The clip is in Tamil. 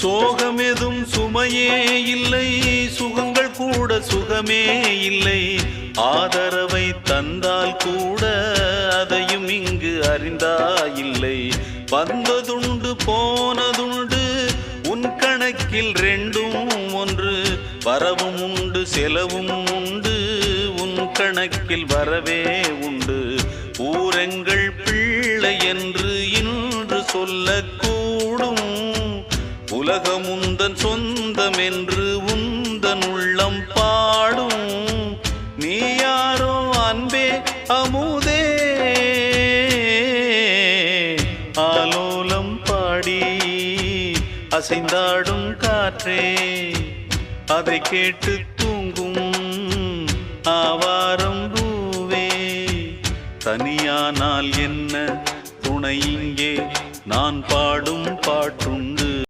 சோகம் எதும் சுமையே இல்லை சுகங்கள் கூட சுகமே இல்லை. ஆதரவை தந்தால் கூட அதையும் இங்கு அறிந்தாயில்லை வந்ததுண்டு போனதுண்டு உன் கணக்கில் ரெண்டும் ஒன்று. வரவும் உண்டு செலவும் உண்டு உன் கணக்கில் வரவே உண்டு. ஊரெங்கள் உலகம் உந்தன் சொந்தம் என்று உந்தன் உள்ளம் பாடும். நீ யாரோ அன்பே அமுதே. ஆலோலம் பாடி அசைந்தாடும் காற்றே. அதை கேட்டு தூங்கும் ஆவாரம் பூவே. தனியானால் என்ன துணை இங்கே? நான் பாடும் பாட்டும்